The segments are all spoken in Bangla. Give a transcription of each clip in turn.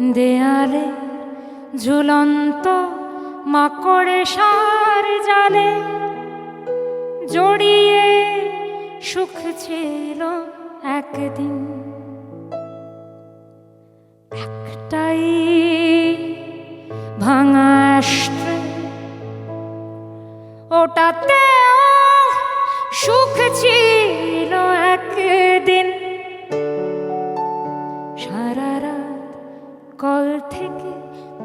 দেয়ালে ঝুলন্ত মাকড়ে সার জালে জড়িয়ে সুখ ছিল একদিন। একটাই ভাঙা ওটাতেও সুখ ছিল একদিন।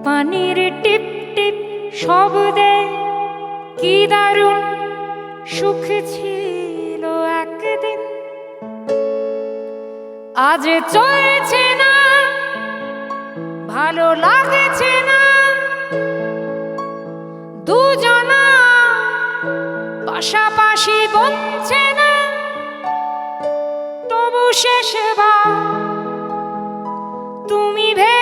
পানির টিপ টিপ শব্দে কি দারুণ সুখ ছিল একদিন। আজ চলছে না, ভালো লাগছে না। দুজনা পাশাপাশি বলছে না, তবু শেষবার তুমি ভেবে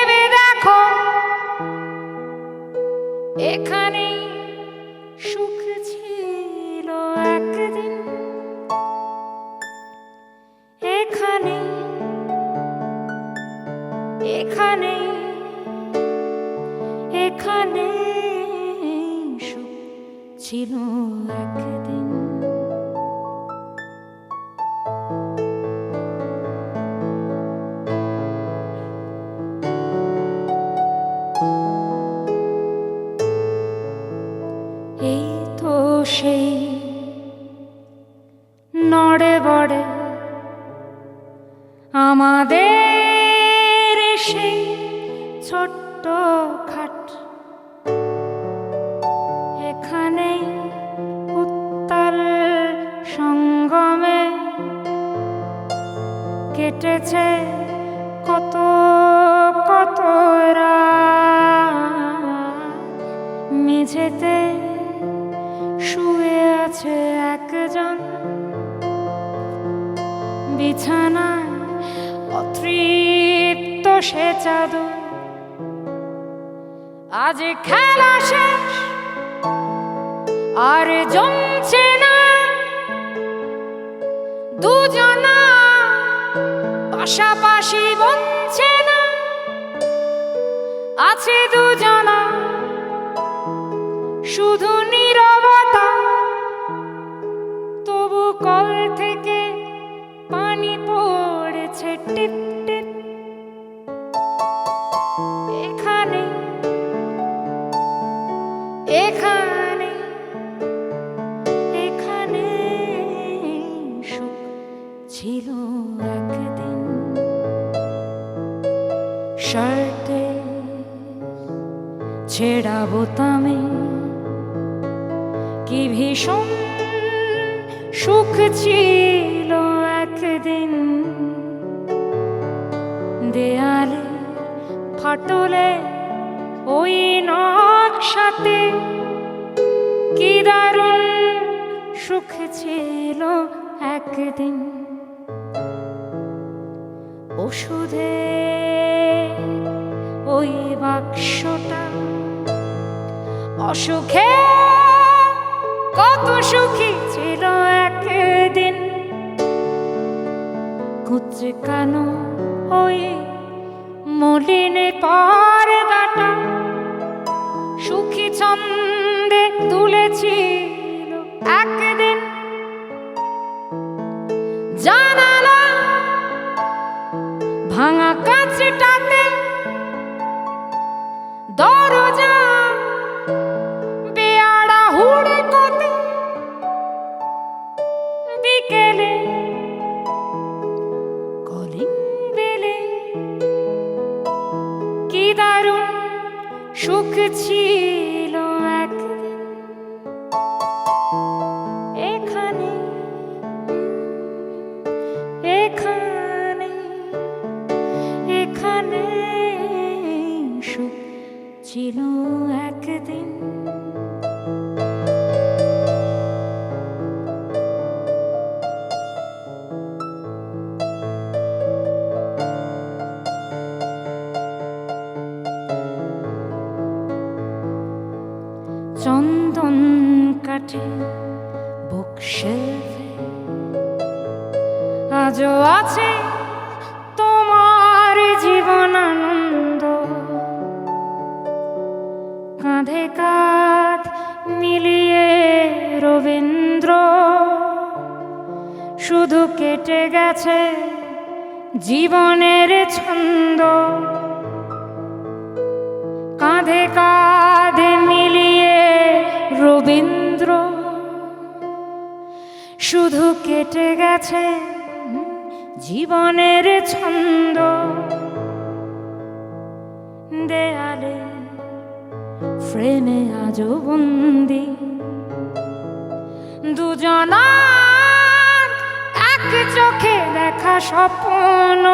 সেই নড়ে বড়ে আমাদের সেই ছোট্ট খাট কেটেছে কত কত মেঝেতে শুয়ে আছে একজন। বিছানায় অতৃপ্ত সে চাদর। আজ খেলা শেষ, আর জমছে না। দুজনা পাশাপাশি বলছে না। আছে দুজনা। শুধু ছেঁড়া বোতামে কি ভীষণ সুখ ছিল একদিন? দেয়ালে, ফাটলে, ওই নকশাতে কি দারুণ সুখ ছিল একদিন? ওষুধে ওই বাক্সটা অসুখে কত সুখী ছিল একদিন। কুচকানো ওই মলিনে পর্দাটা সুখী ছন্দে তুলেছিল চন্দন কাঠে বুকশেলফে আজও আছে তোমার জীবনানন্দ কাঁধে কাঁধ মিলিয়ে রবীন্দ্র, শুধু কেটে গেছে জীবনের ছন্দ। কাঁধে কাঁধে মিলিয়ে শুধু কেটে গেছে জীবনের ছন্দ। দেয়ালে ফ্রেমে আজও বন্দি। দুজনার এক চোখে দেখা স্বপ্ন।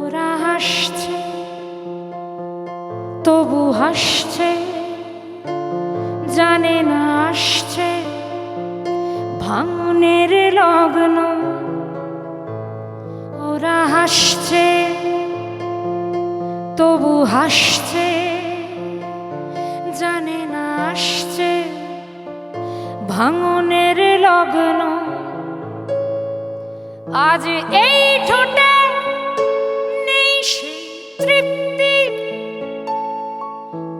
ওরা হাসছে, তবু হাসছে, জানে না আসছে। ভাঙনের লগ্ন। ওরা হাসছে, তবু হাসছে, জানে না আসছে ভাঙনের লগ্ন। আজ এই ঠোঁটে নেই তৃপ্তি,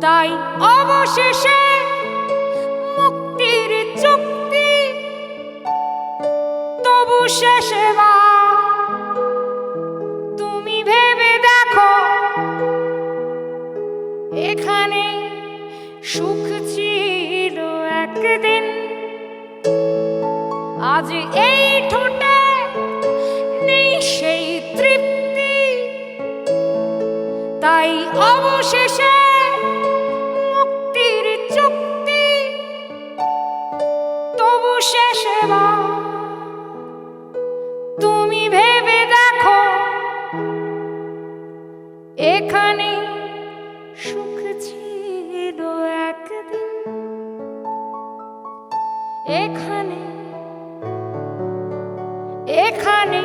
তাই অবশেষে মুক্তির চুক্তি তুমি ভেবে দেখো এখানে সুখ ছিল একদিন। সেই তৃপ্তি। তাই অবশেষে এখানে এখানে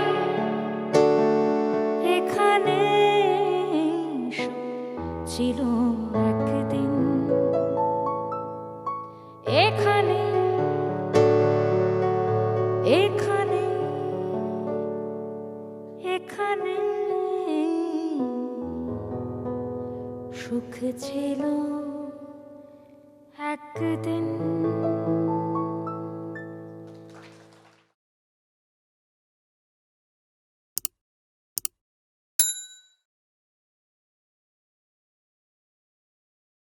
এখানে ছিল একদিন এখানে এখানে এখানে সুখ ছিল একদিন।